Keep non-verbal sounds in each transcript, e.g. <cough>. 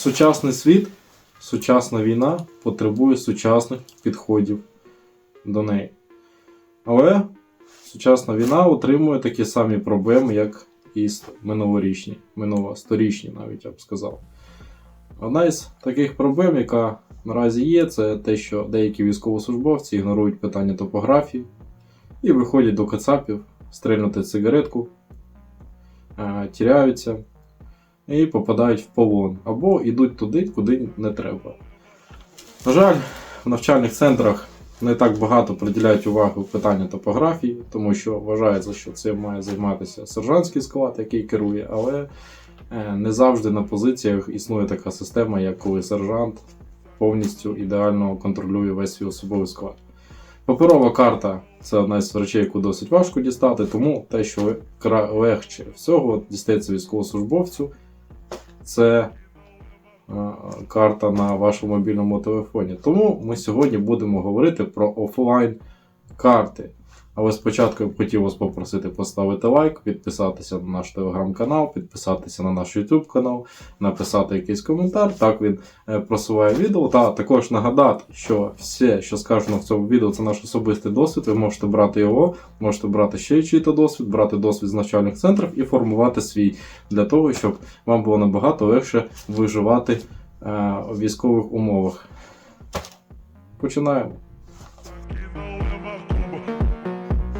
Сучасний світ, сучасна війна потребує сучасних підходів до неї. Але сучасна війна отримує такі самі проблеми, як і минулорічні, минулосторічні, навіть я б сказав. Одна із таких проблем, яка наразі є, це те, що деякі військовослужбовці ігнорують питання топографії і виходять до кацапів стрельнути цигаретку, е, тіряються і попадають в полон або йдуть туди, куди не треба. На жаль, в навчальних центрах не так багато приділяють увагу питання топографії, тому що вважається, що цим має займатися сержантський склад, який керує, але е, не завжди на позиціях існує така система, як коли сержант повністю ідеально контролює весь свій особовий склад. Паперова карта це одна з речей, яку досить важко дістати, тому те, що легше всього дістається військовослужбовцю, це е, карта на вашому мобільному телефоні. Тому ми сьогодні будемо говорити про офлайн карти. Але спочатку я б хотів вас попросити поставити лайк, підписатися на наш телеграм-канал, підписатися на наш YouTube канал, написати якийсь коментар. Так він е, просуває відео. Та також нагадати, що все, що сказано в цьому відео, це наш особистий досвід. Ви можете брати його, можете брати ще чий-то досвід, брати досвід з навчальних центрів і формувати свій для того, щоб вам було набагато легше виживати е, у військових умовах. Починаємо.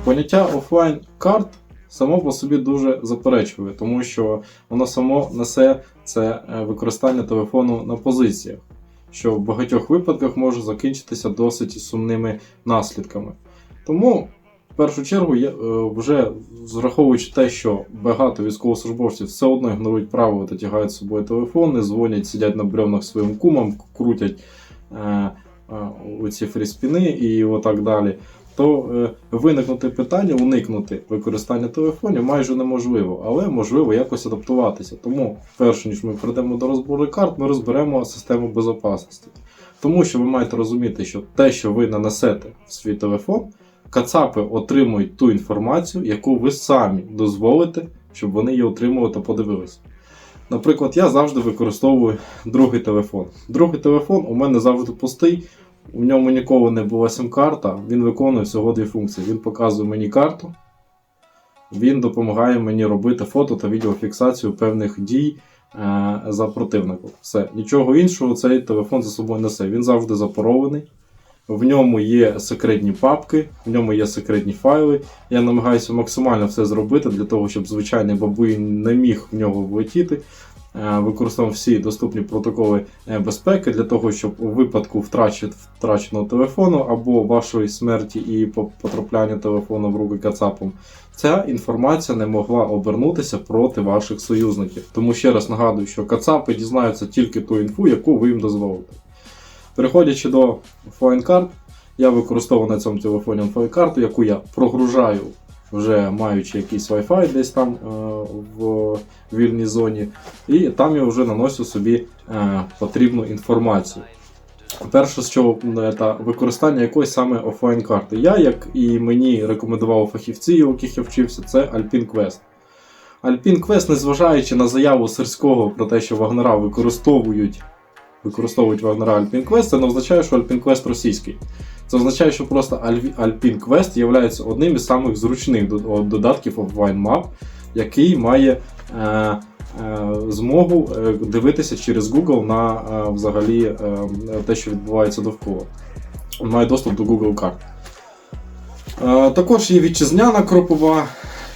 Поняття офлайн карт само по собі дуже заперечує, тому що воно само несе це е, використання телефону на позиціях, що в багатьох випадках може закінчитися досить сумними наслідками. Тому, в першу чергу, я, е, вже зраховуючи те, що багато військовослужбовців все одно ігнорують правила та тягають з собою телефони, дзвонять, сидять на бревнах своїм кумам, крутять е, е, оці фріспіни і отак далі то е, виникнути питання, уникнути використання телефонів майже неможливо, але можливо якось адаптуватися. Тому, перш ніж ми прийдемо до розбору карт, ми розберемо систему безпечності. Тому що ви маєте розуміти, що те, що ви нанесете в свій телефон, кацапи отримують ту інформацію, яку ви самі дозволите, щоб вони її отримали та подивилися. Наприклад, я завжди використовую другий телефон. Другий телефон у мене завжди пустий. У ньому ніколи не була сим-карта, він виконує всього дві функції. Він показує мені карту, він допомагає мені робити фото та відеофіксацію певних дій е, за противником. Все, нічого іншого цей телефон за собою несе. Він завжди запорований. В ньому є секретні папки, в ньому є секретні файли. Я намагаюся максимально все зробити для того, щоб звичайний бабуй не міг в нього влетіти. Е, Використовуємо всі доступні протоколи е, безпеки для того, щоб у випадку втраченого телефону або вашої смерті і по- потрапляння телефону в руки кацапом, ця інформація не могла обернутися проти ваших союзників. Тому ще раз нагадую, що кацапи дізнаються тільки ту інфу, яку ви їм дозволите. Переходячи до офлайн-карт, я використовую на цьому телефоні офлайн-карту, яку я прогружаю, вже маючи якийсь Wi-Fi десь там е, в вільній зоні, і там я вже наношу собі е, потрібну інформацію. Перше, з чого е, використання якоїсь саме офлайн-карти. Я, як і мені рекомендували фахівці, у яких я вчився, це Alpine Quest. Alpine Quest, незважаючи на заяву Сирського про те, що Вагнера використовують, використовують Вагнера Alpine Quest, це не означає, що Alpine Quest російський. Це означає, що просто Alpine Quest є одним із самих зручних додатків Offline Map, який має е, е, змогу е, дивитися через Google на е, взагалі е, те, що відбувається довкола. Має доступ до Google карт. Е, також є вітчизняна кропова,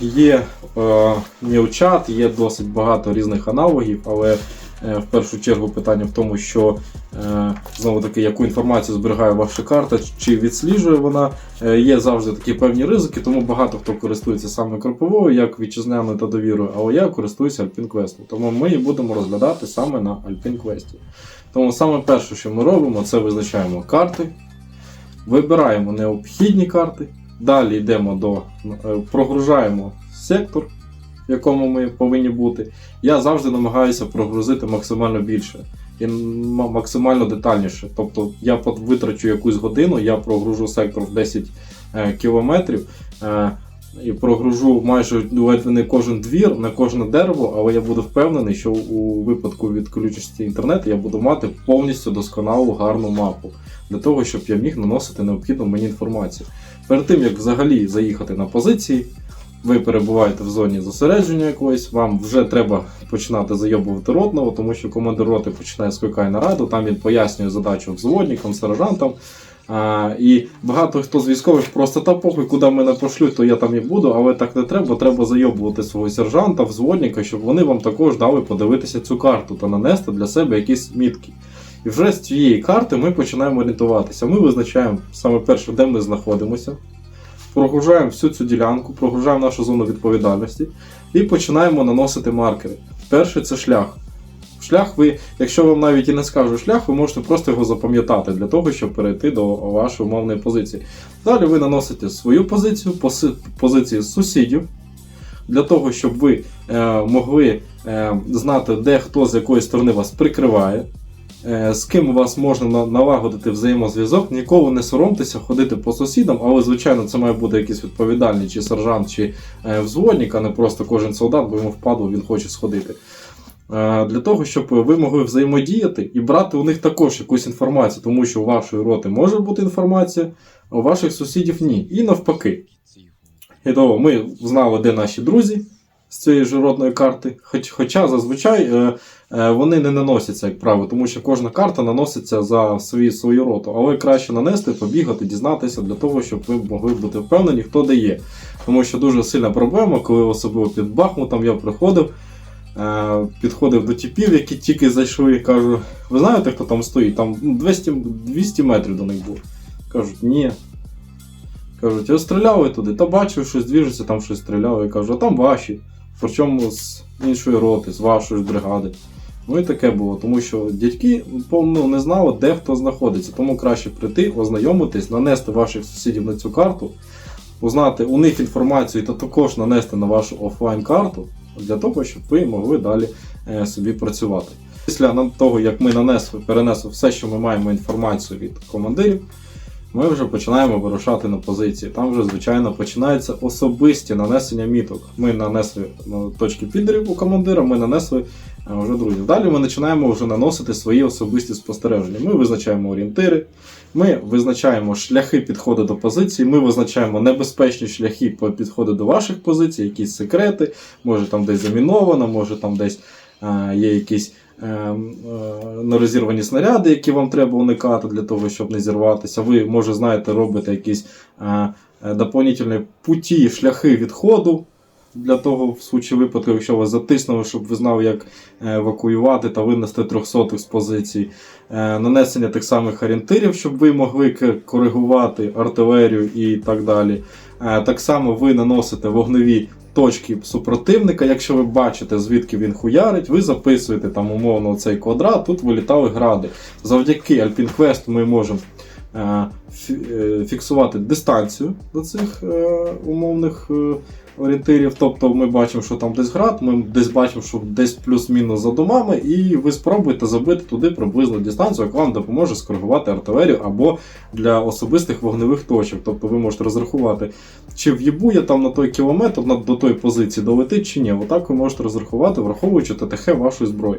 є е, Неочат, є досить багато різних аналогів, але в першу чергу питання в тому, що е, знову таки, яку інформацію зберігає ваша карта, чи відсліджує вона. Е, є завжди такі певні ризики, тому багато хто користується саме кроповою, як вітчизняною та довірою, але я користуюся Alpine Quest. Тому ми її будемо розглядати саме на Alpine Quest. Тому саме перше, що ми робимо, це визначаємо карти, вибираємо необхідні карти. Далі йдемо до е, прогружаємо сектор, в якому ми повинні бути. Я завжди намагаюся прогрузити максимально більше і максимально детальніше. Тобто я витрачу якусь годину, я прогружу сектор в 10 е, кілометрів. Е, і прогружу майже ледве не кожен двір, на кожне дерево, але я буду впевнений, що у випадку відключності інтернету я буду мати повністю досконалу гарну мапу для того, щоб я міг наносити необхідну мені інформацію. Перед тим як взагалі заїхати на позиції, ви перебуваєте в зоні зосередження якоїсь, вам вже треба починати зайобувати ротного, тому що командир роти починає скликає нараду, там він пояснює задачу взводникам, сержантам. А, і багато хто з військових просто та похуй, куди мене пошлють, то я там і буду, але так не треба. Треба зайобувати свого сержанта, взводника, щоб вони вам також дали подивитися цю карту та нанести для себе якісь мітки. І вже з цієї карти ми починаємо орієнтуватися. Ми визначаємо саме перше, де ми знаходимося, прогружаємо всю цю ділянку, прогружаємо нашу зону відповідальності і починаємо наносити маркери. Перший це шлях. Шлях ви, якщо вам навіть і не скажу шлях, ви можете просто його запам'ятати для того, щоб перейти до вашої умовної позиції. Далі ви наносите свою позицію, позиції сусідів, для того, щоб ви е, могли е, знати, де хто з якої сторони вас прикриває, з ким у вас можна налагодити взаємозв'язок. Ніколи не соромтеся ходити по сусідам, але звичайно це має бути якийсь відповідальний чи сержант, чи е, взводник, а не просто кожен солдат, бо йому впадло, він хоче сходити. Е, Для того, щоб ви могли взаємодіяти і брати у них також якусь інформацію, тому що у вашої роти може бути інформація, а у ваших сусідів ні. І навпаки. І того ми знали, де наші друзі з цієї ж родної карти. Хоч, хоча зазвичай е, е, вони не наносяться, як правило, тому що кожна карта наноситься за свої, свою роту. Але краще нанести, побігати, дізнатися для того, щоб ви могли бути впевнені, хто де є. Тому що дуже сильна проблема, коли особливо під Бахмутом я приходив. Е, Підходив до типів, які тільки зайшли, і кажу, ви знаєте, хто там стоїть? Там ну, 200, 200 метрів до них було. Кажуть, ні. Кажуть, я стріляли туди, та бачив, щось двіжиться, там щось стріляли. Я кажу, а там ваші. Причому з іншої роти, з вашої ж бригади. Ну і таке було, тому що дядьки ну, не знали, де хто знаходиться. Тому краще прийти, ознайомитись, нанести ваших сусідів на цю карту, узнати у них інформацію та також нанести на вашу офлайн-карту для того, щоб ви могли далі е, собі працювати. Після того, як ми нанесли, перенесли все, що ми маємо інформацію від командирів, ми вже починаємо вирушати на позиції. Там вже, звичайно, починаються особисті нанесення міток. Ми нанесли ну, точки підерів у командира, ми нанесли вже друзів. Далі ми починаємо вже наносити свої особисті спостереження. Ми визначаємо орієнтири, ми визначаємо шляхи підходу до позиції, ми визначаємо небезпечні шляхи по підходу до ваших позицій, якісь секрети, може там десь заміновано, може там десь а, є якісь е, е, нерозірвані снаряди, які вам треба уникати для того, щоб не зірватися. Ви, може, знаєте, робите якісь е, е, доповнительні путі, шляхи відходу. Для того, в случаї випадку, якщо вас затиснули, щоб ви знали, як е, евакуювати та винести трьохсотих з позицій, Е, нанесення тих самих орієнтирів, щоб ви могли коригувати артилерію і так далі. Е, Так само ви наносите вогневі точки супротивника. Якщо ви бачите, звідки він хуярить, ви записуєте там умовно цей квадрат, тут вилітали гради. Завдяки Alpine ми можемо фіксувати дистанцію до цих е, умовних е, орієнтирів. Тобто ми бачимо, що там десь град, ми десь бачимо, що десь плюс-мінус за домами, і ви спробуєте забити туди приблизно дистанцію, яка вам допоможе скоригувати артилерію або для особистих вогневих точок. Тобто ви можете розрахувати, чи в'їбу я там на той кілометр до тої позиції долетить чи ні. Отак ви можете розрахувати, враховуючи ТТХ вашої зброї.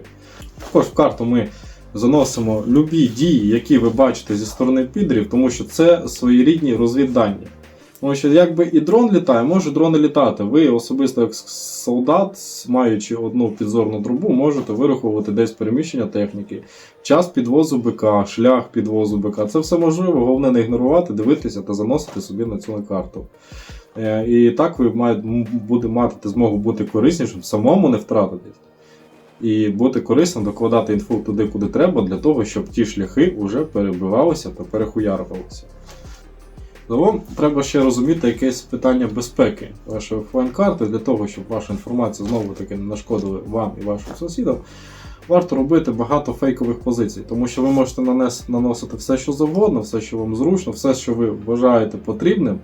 Також в карту ми заносимо любі дії, які ви бачите зі сторони підрів, тому що це своєрідні розвіддані. Тому що якби і дрон літає, може дрон і літати. Ви особисто як солдат, маючи одну підзорну трубу, можете вираховувати десь переміщення техніки, час підвозу БК, шлях підвозу БК. Це все можливо, головне не ігнорувати, дивитися та заносити собі на цю карту. Е, І так ви буде мати змогу бути кориснішим, самому не втратитись. І бути корисним, докладати інфу туди, куди треба, для того, щоб ті шляхи вже перебивалися та перехуярувалися. Загалом треба ще розуміти якесь питання безпеки вашої офлайн-карти для того, щоб ваша інформація знову таки не нашкодила вам і вашим сусідам. Варто робити багато фейкових позицій, тому що ви можете нанес, наносити все, що завгодно, все, що вам зручно, все, що ви вважаєте потрібним,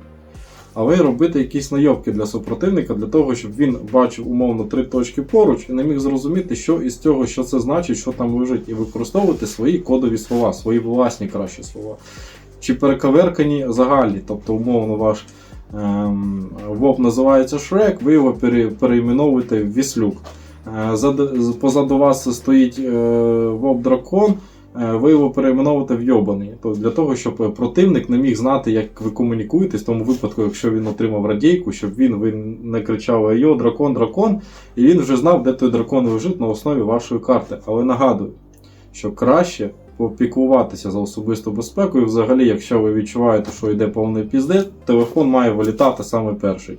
але й робити якісь найобки для супротивника, для того, щоб він бачив умовно три точки поруч і не міг зрозуміти, що із цього, що це значить, що там лежить, і використовувати свої кодові слова, свої власні кращі слова. Чи перекаверкані загальні, тобто, умовно, ваш ем, ВОП називається Шрек, ви його пере, перейменовуєте в Віслюк. Е, позаду вас стоїть е, ВОП Дракон, ви його перейменовуєте в Йобаний. Тобто для того, щоб е, противник не міг знати, як ви комунікуєтесь, в тому випадку, якщо він отримав радійку, щоб він ви не кричав Айо, дракон, дракон, і він вже знав, де той дракон лежить на основі вашої карти. Але нагадую, що краще попіклуватися за особисту безпеку, і взагалі, якщо ви відчуваєте, що йде повний піздець, телефон має вилітати саме перший.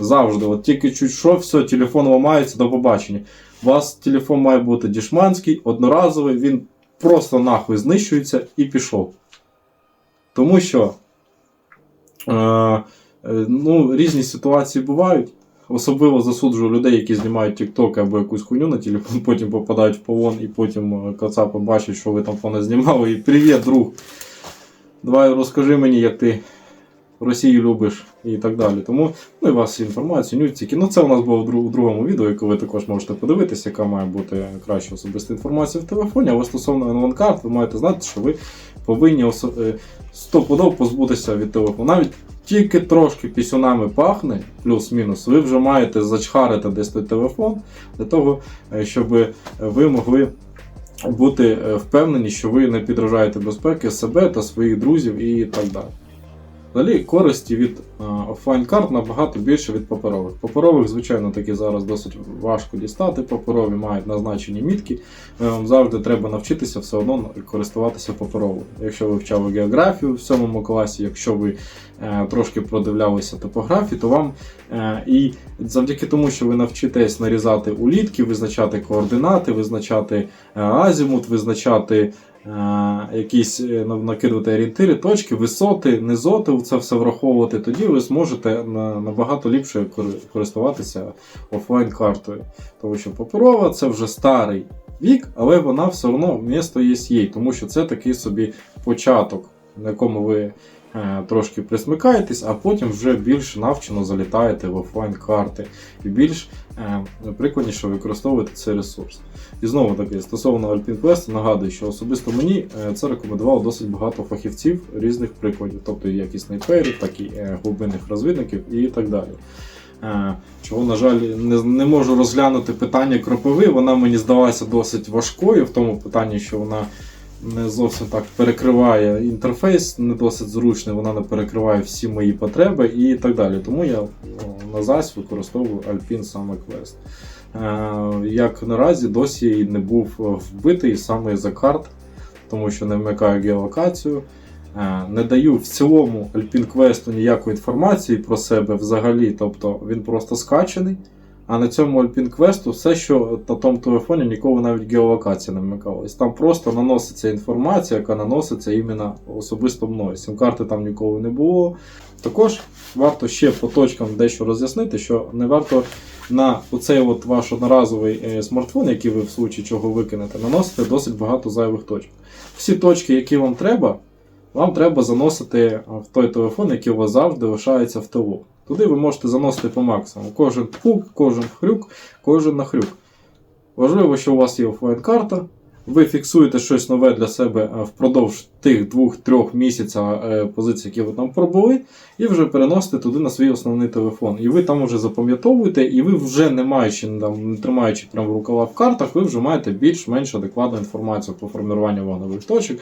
Завжди, от тільки чуть що, все, телефон ламається, до побачення. У вас телефон має бути дішманський, одноразовий, він просто нахуй знищується і пішов. Тому що е, е, ну, різні ситуації бувають. Особливо засуджую людей, які знімають TikTok або якусь хуйню на телефон, <laughs> потім попадають в полон, і потім е, кацапи бачать, що ви там поназнімали, і привіт, друг. Давай розкажи мені, як ти Росію любиш і так далі. Тому ну, і вас інформацію, нюцики. Ну це у нас було в другому відео, яке ви також можете подивитися, яка має бути краща особиста інформація в телефоні. Але стосовно n карт, ви маєте знати, що ви повинні е, позбутися від телефону. Навіть тільки трошки пісюнами пахне, плюс-мінус, ви вже маєте зачхарити десь той телефон для того, е, щоб ви могли бути е, впевнені, що ви не підражаєте безпеки себе та своїх друзів і так далі. Взагалі, користі від е, офлайн карт набагато більше від паперових. Паперових, звичайно, таки зараз досить важко дістати. Паперові мають назначені мітки. Е, Вам завжди треба навчитися все одно користуватися паперовою. Якщо ви вчали географію в 7 класі, якщо ви е, трошки продивлялися топографію, то вам е, і завдяки тому, що ви навчитесь нарізати улітки, визначати координати, визначати е, азімут, визначати е, якісь е, накидувати орієнтири, точки, висоти, низоти, це все враховувати, тоді ви зможете набагато ліпше користуватися офлайн картою. Тому що паперова це вже старий вік, але вона все одно місто є їй, тому що це такий собі початок, на якому ви е, трошки присмикаєтесь, а потім вже більш навчено залітаєте в офлайн карти і більш е, прикладніше використовуєте цей ресурс. І знову таки, стосовно Alpine Quest, нагадую, що особисто мені е, це рекомендувало досить багато фахівців різних прикладів, тобто як і снайперів, так і е, глибинних розвідників і так далі. Е, Чого, на жаль, не, не можу розглянути питання кропиви. Вона мені здалася досить важкою в тому питанні, що вона не зовсім так перекриває інтерфейс, не досить зручний, вона не перекриває всі мої потреби і так далі. Тому я на ЗАС використовую Alpine саме Quest. Е, Як наразі досі не був вбитий саме за карт, тому що не вмикаю геолокацію. Е, Не даю в цілому Alpine Quest ніякої інформації про себе взагалі, тобто він просто скачаний. А на цьому Alpine Quest все, що на тому телефоні ніколи навіть геолокація не вмикалась. Там просто наноситься інформація, яка наноситься іменно особисто мною. Сім-карти там ніколи не було. Також варто ще по точкам дещо роз'яснити, що не варто на оцей от ваш одноразовий е, смартфон, який ви в случаї чого викинете, наносити досить багато зайвих точок. Всі точки, які вам треба, вам треба заносити в той телефон, який у вас завжди лишається в тилу. Туди ви можете заносити по максимуму. Кожен пук, кожен хрюк, кожен нахрюк. Важливо, що у вас є офлайн-карта. Ви фіксуєте щось нове для себе е, впродовж тих двох-трьох місяців е, позицій, які ви там пробули, і вже переносите туди на свій основний телефон. І ви там вже запам'ятовуєте, і ви вже не маючи, там, не тримаючи прямо рукава в картах, ви вже маєте більш-менш адекватну інформацію про формування вогневих точок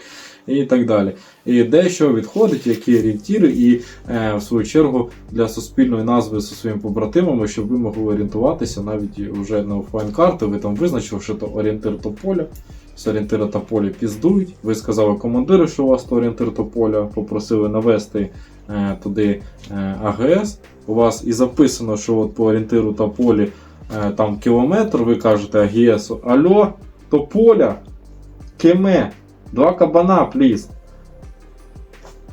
і так далі. І дещо відходить, які орієнтіри, і е, в свою чергу для суспільної назви зі своїми побратимами, щоб ви могли орієнтуватися навіть вже на офлайн карти. Ви там визначили, що то орієнтир Тополя. З орієнтира Тополя піздують. Ви сказали командиру, що у вас то орієнтир Тополя, попросили навести е, туди е, АГС. У вас і записано, що от по орієнтиру Тополі е, там кілометр, ви кажете АГС, Альо, Тополя, Кеме, два кабана, пліз.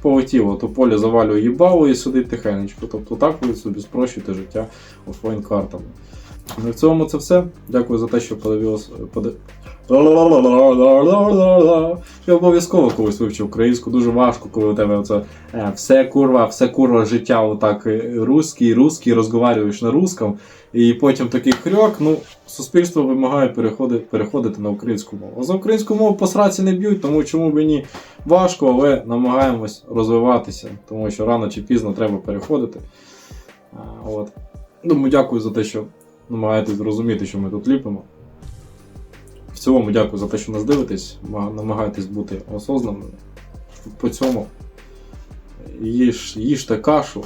Полетіло, то поле завалює їбало і сидить тихенечко. Тобто так ви собі спрощуєте життя офлайн картами. На цьому це все. Дякую за те, що подивилися. Я обов'язково колись вивчив українську, дуже важко, коли у тебе це все курва, все курва життя, отак е, русський, русський, розговарюєш на русском, І потім такий хрьок, ну, суспільство вимагає переходити, переходити на українську мову. А за українську мову по сраці не б'ють, тому чому мені важко, але намагаємось розвиватися, тому що рано чи пізно треба переходити. А, от. Тому дякую за те, що намагаєтесь зрозуміти, що ми тут ліпимо. В цілому дякую за те, що нас дивитесь, ма- намагаєтесь бути осознаними. По цьому їж, їжте кашу,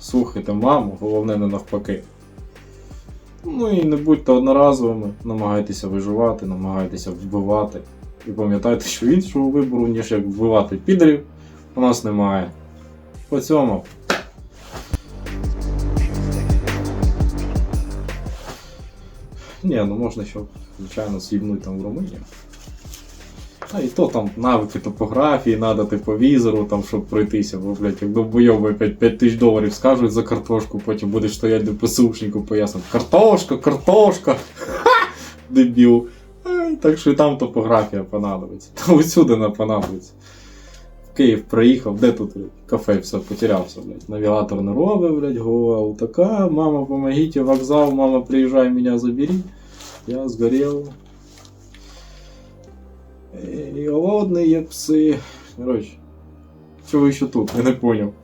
слухайте маму, головне не навпаки. Ну і не будьте одноразовими, намагайтеся виживати, намагайтеся вбивати. І пам'ятайте, що іншого вибору, ніж як вбивати підерів, у нас немає. По цьому. Ні, ну можна ще, звичайно, з'їбнути там в Румунію. А і то там навики топографії, надати по візору, там, щоб пройтися, бо, блядь, як довбойоби 5, 5 тисяч доларів скажуть за картошку, потім будеш стояти до ПСУшнику пояснити. Картошка, картошка! Ха! Дебіл. Ай, так що і там топографія понадобиться. Там усюди не понадобиться. В Київ приїхав, де тут кафе, все, потерявся, блядь. Навігатор не робить, блядь, голова така, мама, помогите, вокзал, мама, приїжджай, мене забери. Я сгорел. И голодный, як пси. Короче, чего еще ще тут? Я не поняв.